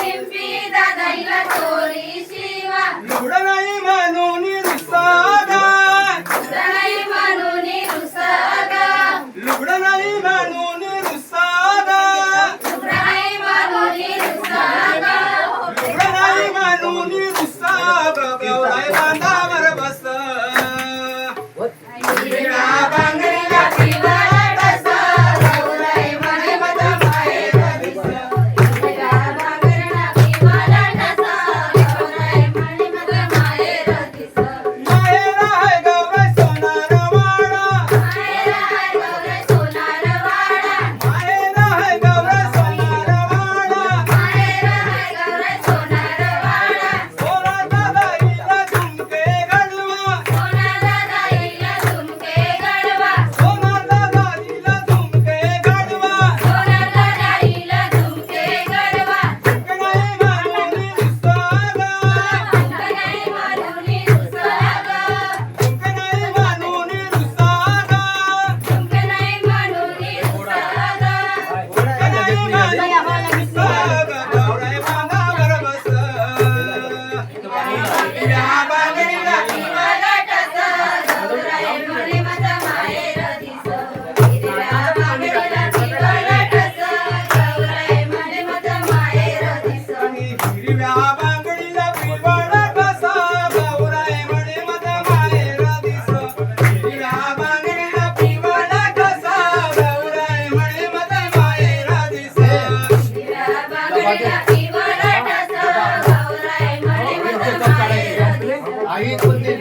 Simpi da da ila கொண்டு